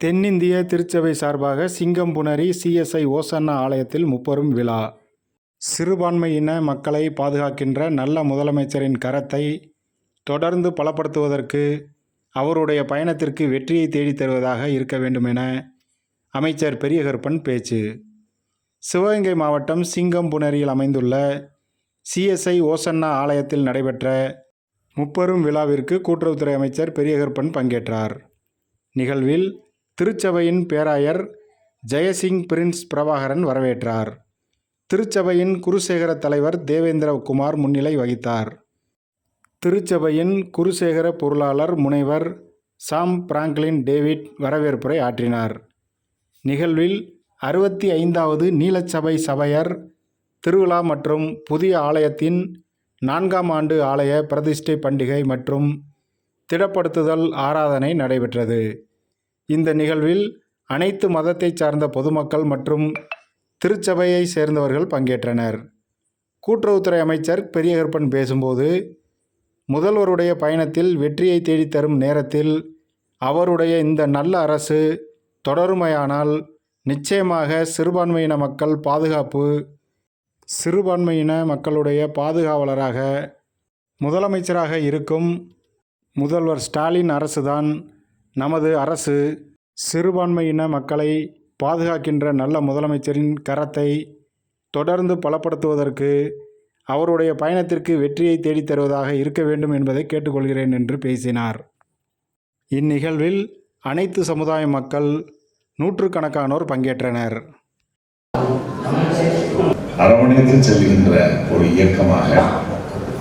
தென்னிந்திய திருச்சபை சார்பாக சிங்கம்புணரி சிஎஸ்ஐ ஓசன்னா ஆலயத்தில் முப்பெரும் விழா. சிறுபான்மையின மக்களை பாதுகாக்கின்ற நல்ல முதலமைச்சரின் கரத்தை தொடர்ந்து பலப்படுத்துவதற்கு அவருடைய பயணத்திற்கு வெற்றியை தேடித் தருவதாக இருக்க வேண்டுமென அமைச்சர் பெரியகருப்பன் பேச்சு. சிவகங்கை மாவட்டம் சிங்கம்புணரியில் அமைந்துள்ள சிஎஸ்ஐ ஓசன்னா ஆலயத்தில் நடைபெற்ற முப்பெரும் விழாவிற்கு கூட்டுறவுத்துறை அமைச்சர் பெரியகருப்பன் பங்கேற்றார். நிகழ்வில் திருச்சபையின் பேராயர் ஜெயசிங் பிரின்ஸ் பிரபாகரன் வரவேற்றார். திருச்சபையின் குருசேகர தலைவர் தேவேந்திரகுமார் முன்னிலை வகித்தார். திருச்சபையின் குருசேகர பொருளாளர் முனைவர் சாம் பிராங்க்லின் டேவிட் வரவேற்புரை ஆற்றினார். நிகழ்வில் அறுபத்தி ஐந்தாவது நீலச்சபை சபையர் திருவிழா மற்றும் புதிய ஆலயத்தின் நான்காம் ஆண்டு ஆலய பிரதிஷ்டை பண்டிகை மற்றும் திடப்படுத்துதல் ஆராதனை நடைபெற்றது. இந்த நிகழ்வில் அனைத்து மதத்தைச் சார்ந்த பொதுமக்கள் மற்றும் திருச்சபையை சேர்ந்தவர்கள் பங்கேற்றனர். கூட்டுறவுத்துறை அமைச்சர் பெரியகற்பன் பேசும்போது முதல்வருடைய பயணத்தில் வெற்றியை தேடித்தரும் நேரத்தில் அவருடைய இந்த நல்ல அரசு தொடருமையானால் நிச்சயமாக சிறுபான்மையின மக்கள் பாதுகாப்பு சிறுபான்மையின மக்களுடைய பாதுகாவலராக முதலமைச்சராக இருக்கும் முதல்வர் ஸ்டாலின் அரசுதான் நமது அரசு சிறுபான்மையின மக்களை பாதுகாக்கின்ற நல்ல முதலமைச்சரின் கரத்தை தொடர்ந்து பலப்படுத்துவதற்கு அவருடைய பயணத்திற்கு வெற்றியை தேடித் தருவதாக இருக்க வேண்டும் என்பதை கேட்டுக்கொள்கிறேன் என்று பேசினார். இந்நிகழ்வில் அனைத்து சமுதாய மக்கள் நூற்றுக்கணக்கானோர் பங்கேற்றனர். அரவணைத்து செல்கின்ற ஒரு இயக்கமாக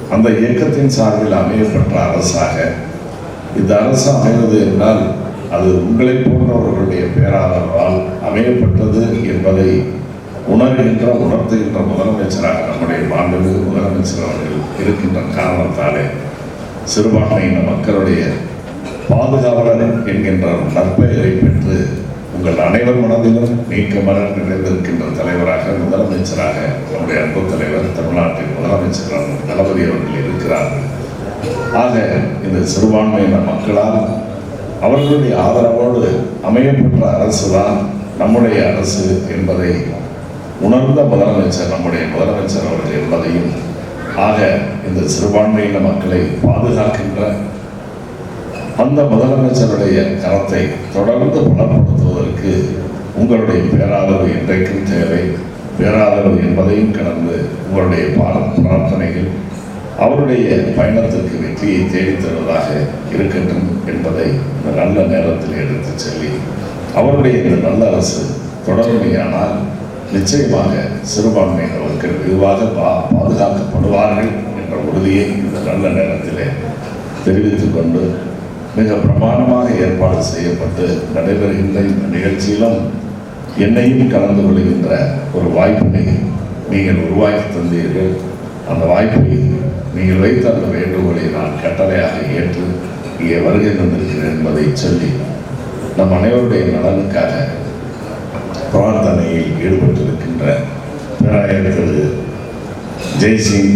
அந்த இயக்கத்தின் சார்பில் அமையப்பட்ட அரசாக இந்த அரசு அமைவது என்றால் அது உங்களை போன்றவர்களுடைய பேராளர்களால் அமையப்பட்டது என்பதை உணர்கின்ற உணர்த்துகின்ற முதலமைச்சராக நம்முடைய மாண்புமிகு முதலமைச்சர் அவர்கள் இருக்கின்ற காரணத்தாலே சிறுபான்மையின மக்களுடைய பாதுகாவலர் என்கின்ற நற்பெயரை பெற்று உங்கள் அனைவர் மனதிலும் நீக்கமர நிறைந்திருக்கின்ற தலைவராக முதலமைச்சராக நம்முடைய அன்பு தலைவர் தமிழ்நாட்டின் முதலமைச்சர் தளபதி அவர்கள் இருக்கிறார்கள். ஆக இந்த சிறுபான்மையின மக்களால் அவர்களுடைய ஆதரவோடு அமையப்பெற்ற அரசு தான் நம்முடைய அரசு என்பதை உணர்ந்த முதலமைச்சர் நம்முடைய முதலமைச்சர் அவர்கள் என்பதையும் ஆக இந்த சிறுபான்மையின மக்களை பாதுகாக்கின்ற அந்த முதலமைச்சருடைய கரத்தை தொடர்ந்து பலப்படுத்துவதற்கு உங்களுடைய பேராதரவு என்றைக்கும் தேவை. பேராதரவு என்பதையும் கடந்து உங்களுடைய பிரார்த்தனைகள் அவருடைய பயணத்திற்கு வெற்றியை தேடித்தருவதாக இருக்கட்டும் என்பதை இந்த நல்ல நேரத்தில் எடுத்துச் சொல்லி அவருடைய இந்த நல்ல அரசு தொடர்மையானால் நிச்சயமாக சிறுபான்மையினருக்கு விரிவாக பா பாதுகாக்கப்படுவார்கள் என்ற உறுதியை இந்த நல்ல நேரத்திலே தெரிவித்துக் கொண்டு மிக பிரமாணமாக ஏற்பாடு செய்யப்பட்டு நடைபெறுகின்ற இந்த நிகழ்ச்சியிலும் என்னையும் கலந்து கொள்கின்ற ஒரு வாய்ப்பினை நீங்கள் உருவாக்கி தந்தீர்கள். அந்த வாய்ப்பை நீங்கள் வைத்த அந்த வேண்டுகோளை நான் கட்டளையாக ஏற்று இங்கே வருகை தந்திருக்கிறேன் என்பதை சொல்லி நம் அனைவருடைய நலனுக்காக பிரார்த்தனையில் ஈடுபட்டிருக்கின்ற பேராயர் திரு ஜெய்சிங்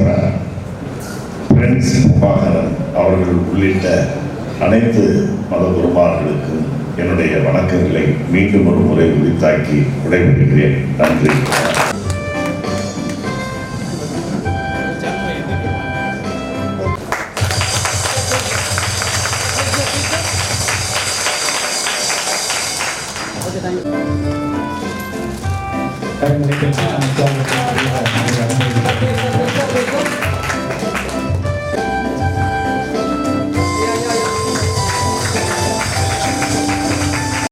பிரின்ஸ் பிரபாகரன் அவர்கள் உள்ளிட்ட அனைத்து மத குருமார்களுக்கும் என்னுடைய வணக்கங்களை மீண்டும் ஒரு முறை உரித்தாக்கி விடைபெறுகிறேன். நன்றி. கரங்களை கட்டி அமைச்சர்